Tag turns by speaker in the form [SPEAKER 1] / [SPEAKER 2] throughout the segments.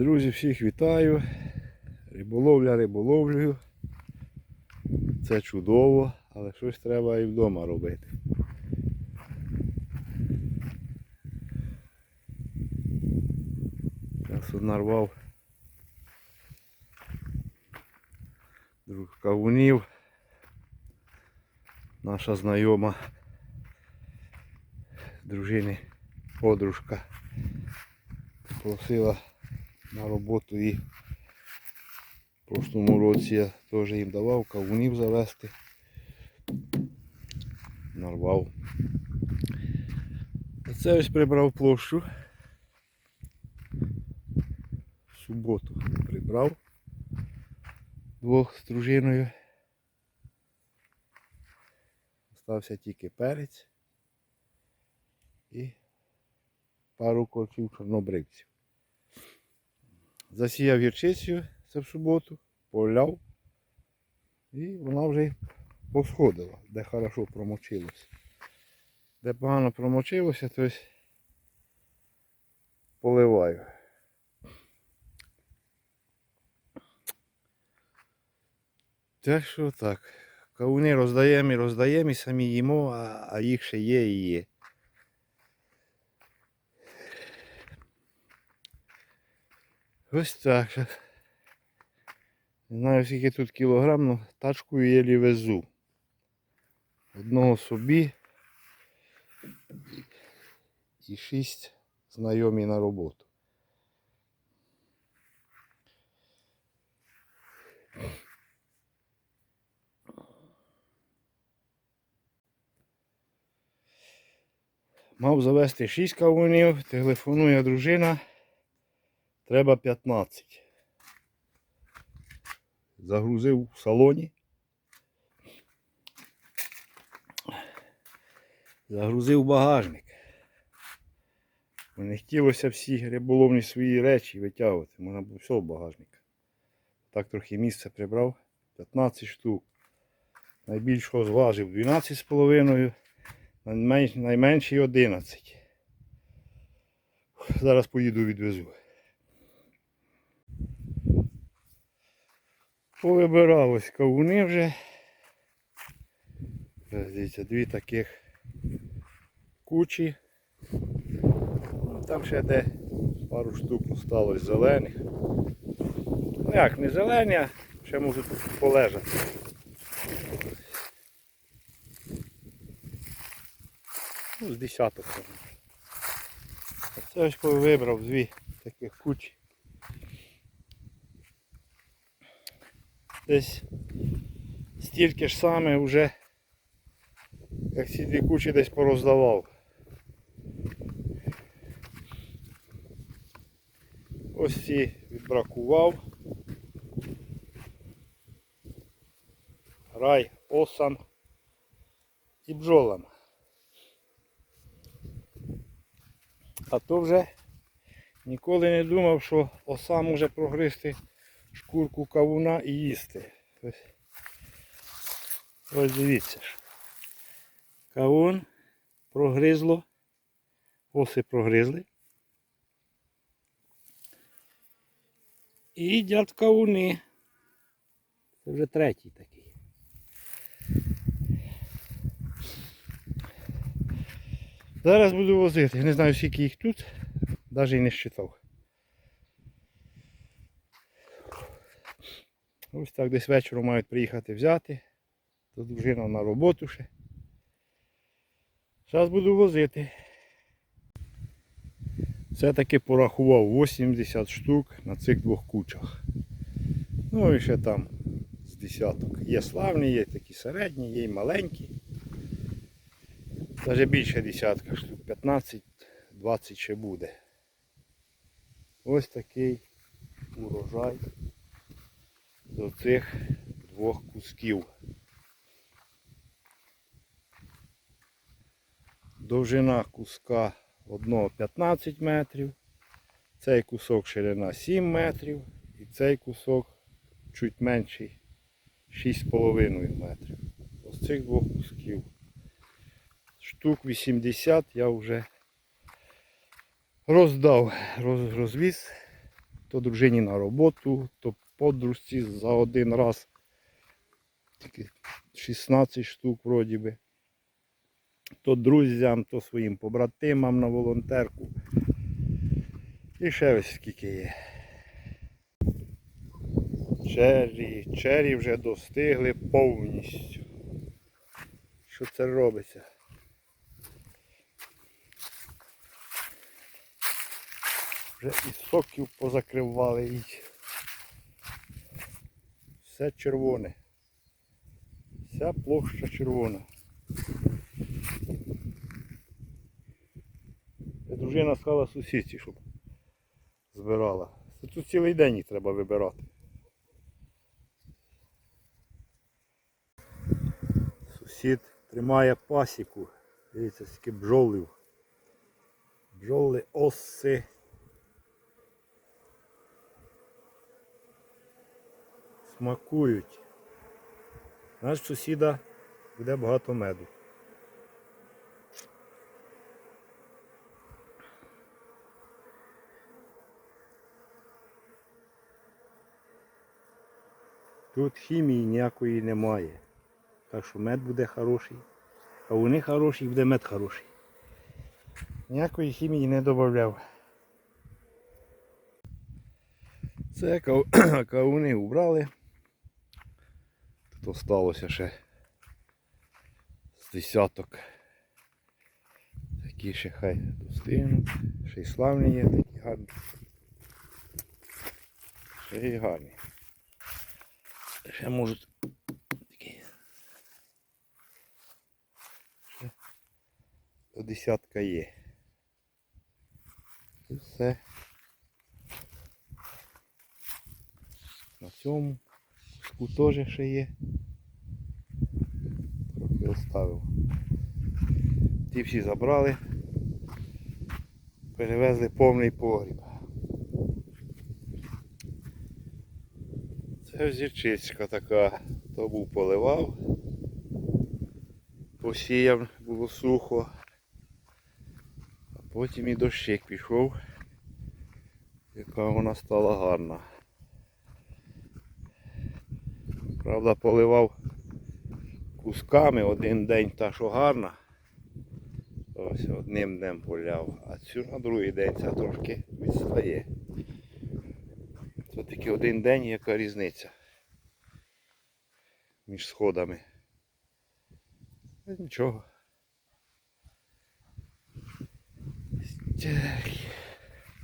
[SPEAKER 1] Друзі, всіх вітаю. Риболовля риболовлею. Це чудово, але щось треба і вдома робити. Зараз нарвав друг кавунів. Наша знайома дружини подружка просила на роботу і в прошлому році я теж їм давав кавунів завести. Нарвав. Це ось прибрав площу. В суботу прибрав двох з дружиною. Остався тільки перець і пару корчів чорнобривців. Засіяв гірчицю це в суботу, поляв. І вона вже посходила, де хорошо промочилося. Де погано промочилося, то поливаю. Так що так. Кавуни роздаємо і роздаємо і самі їмо, а їх ще є і є. Ось так. Не знаю скільки тут кілограм, але тачкою єлі везу. Одного собі і шість знайомі на роботу. Мав завести 6 кавунів, телефонує дружина. Треба 15. Загрузив в салоні. Загрузив багажник. Не хотілося всі риболовні свої речі витягувати. Можна було все в багажник. Так трохи місця прибрав. 15 штук. Найбільшого зважив 12,5, найменш- найменший 11. Зараз поїду відвезу. Повибирав ось кавуни вже. Ось Дивіться, дві таких кучі. Ну, Там ще де пару штук осталось зелених. Ну як, не зелені, а ще можуть полежати. Ну, з десяток. Це ось вибрав дві таких кучі. Десь стільки ж саме вже, як ці дві кучі десь пороздавав. Ось ці відбракував. Рай, осан і бджолам. А то вже ніколи не думав, що оса може прогризти шкурку кавуна і їсти. Ось, ось дивіться. Кавун прогризло, оси прогризли. І їдять кавуни. Це вже третій такий. Зараз буду возити. Не знаю скільки їх тут, навіть і не считав. Ось так десь вечором мають приїхати взяти. Тут дружина на роботу ще. Зараз буду возити. Все-таки порахував 80 штук на цих двох кучах. Ну і ще там з десяток. Є славні, є такі середні, є й маленькі. Навіть більше десятка штук, 15-20 ще буде. Ось такий урожай з цих двох кусків. Довжина куска одного 15 метрів, цей кусок ширина 7 метрів і цей кусок чуть менший 6,5 метрів. Ось цих двох кусків. Штук 80 я вже роздав, розвіз то дружині на роботу, то подружці за один раз. Тільки 16 штук вроді би. То друзям, то своїм побратимам на волонтерку. І ще ось скільки є. Чері, чері вже достигли повністю. Що це робиться? Вже і соків позакривали і все червоне. Вся площа червона. Дружина сказала сусідці, щоб збирала. Тут цілий день їх треба вибирати. Сусід тримає пасіку. Дивіться, скільки бджолів. Бджоли оси. Смакують. Наш сусіда буде багато меду. Тут хімії ніякої немає. Так що мед буде хороший. А вони хороші буде мед хороший. Ніякої хімії не додавав. Це кавуни убрали. Тут осталося ще з десяток. Такі ще хай достигнуть. Ще й славні є, такі гарні. Ще й гарні. Ще можуть такі. Ще десятка є. І все. На цьому куску теж ще є. Трохи оставив. Ті всі забрали. Перевезли повний погріб. Це зірчицька така. То був поливав. Посіяв, було сухо. А потім і дощик пішов. Яка вона стала гарна. Правда, поливав кусками один день та що гарна. Ось одним днем поляв, а цю на другий день ця трошки відстає. Це тільки один день, яка різниця між сходами. Нічого.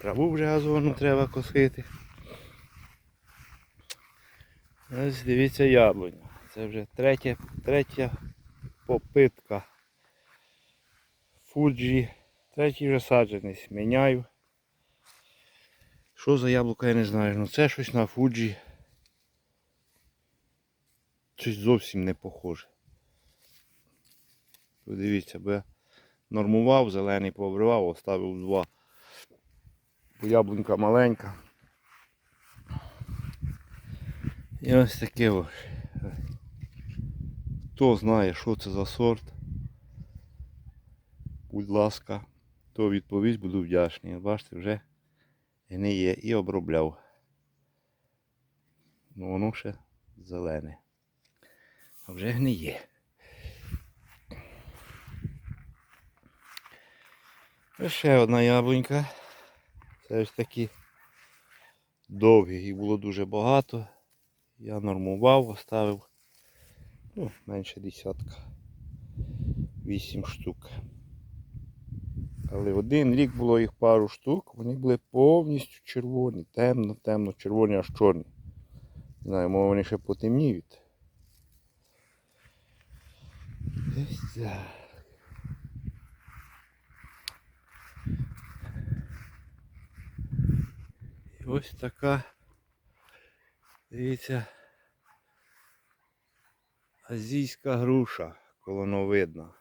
[SPEAKER 1] Траву вже газону треба косити. Ось дивіться яблуня. Це вже третя, третя попитка. Фуджі. Третій вже саджанець. Міняю. Що за яблуко, я не знаю. Ну це щось на фуджі. Щось зовсім не похоже. Подивіться, бо я нормував, зелений пообривав, оставив два. Бо яблунька маленька. І ось таке ось. Хто знає, що це за сорт. Будь ласка, то відповість буду вдячний. Бачите, вже не є і обробляв. Ну воно ще зелене. А вже гниє. Ще одна яблунька. Це ось такі довгі, їх було дуже багато. Я нормував, оставив ну, менше десятка. Вісім штук. Але один рік було їх пару штук, вони були повністю червоні, темно, темно, червоні, аж чорні. Не знаю, може вони ще потемніють. Ось так. І ось така, дивіться, азійська груша колоновидна.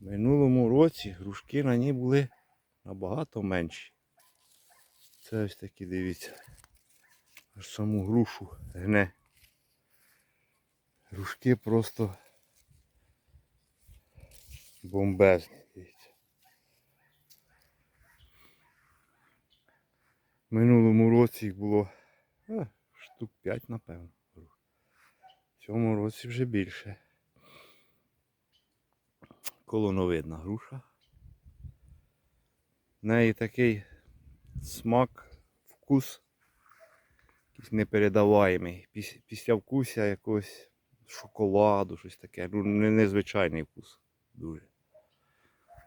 [SPEAKER 1] Минулому році грушки на ній були набагато менші. Це ось такі, дивіться. Аж саму грушу гне. Грушки просто бомбезні, дивіться. Році їх було е, штук 5, напевно. В цьому році вже більше. Колоновидна груша. В неї такий смак, вкус якийсь непередаваємий. Піс- Після вкуся якогось шоколаду, щось таке. Ну, незвичайний вкус. Дуже.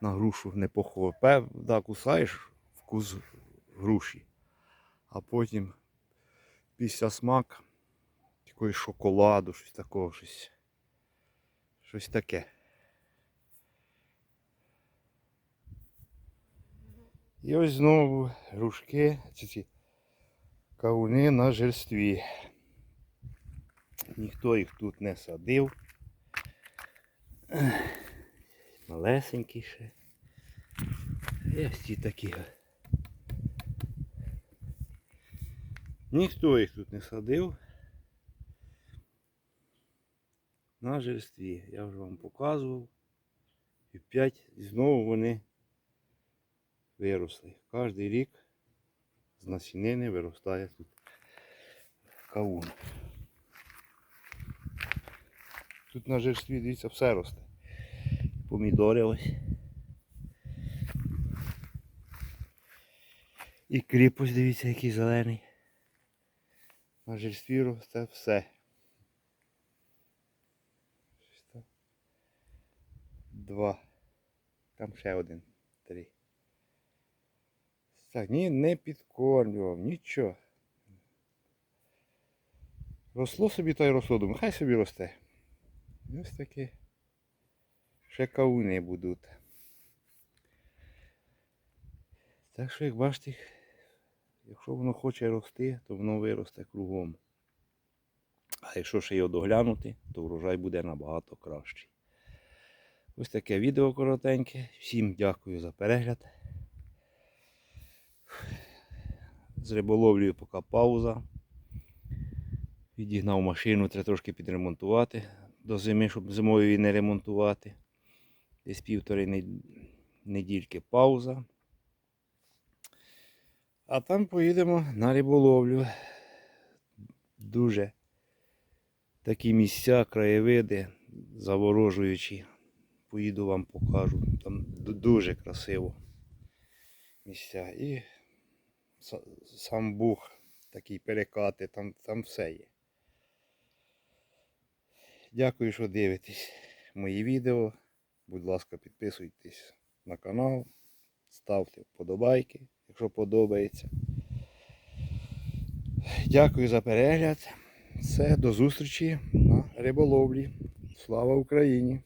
[SPEAKER 1] На грушу не похоже. Да, кусаєш вкус груші. А потім після смак якогось шоколаду, щось такого, щось. Щось таке. І ось знову грушки, ці, ці кавуни на жерстві. Ніхто їх тут не садив. Малесенькі ще. І ось ці такі. Ніхто їх тут не садив. На жерстві. Я вже вам показував. І п'ять знову вони виросли. Кожний рік з насінини виростає тут кавун. Тут на жерстві, дивіться, все росте. Помідори ось. І кріп ось дивіться, який зелений. На жерстві росте все. Два. Там ще один. Три. Так, ні, не підкормлював, нічого. Росло собі та й росло, думаю, хай собі росте. І Ось такі ще кавуни будуть. Так що, як бачите, якщо воно хоче рости, то воно виросте кругом. А якщо ще його доглянути, то врожай буде набагато кращий. Ось таке відео коротеньке. Всім дякую за перегляд. З риболовлею поки пауза. Відігнав машину, треба трошки підремонтувати до зими, щоб зимою її не ремонтувати. Десь півтори нед- недільки пауза. А там поїдемо на риболовлю. Дуже такі місця, краєвиди заворожуючі. Поїду вам покажу. Там дуже красиво місця. І сам Буг, такий перекати, там, там все є. Дякую, що дивитесь мої відео. Будь ласка, підписуйтесь на канал, ставте вподобайки, якщо подобається. Дякую за перегляд. Все, до зустрічі на риболовлі. Слава Україні!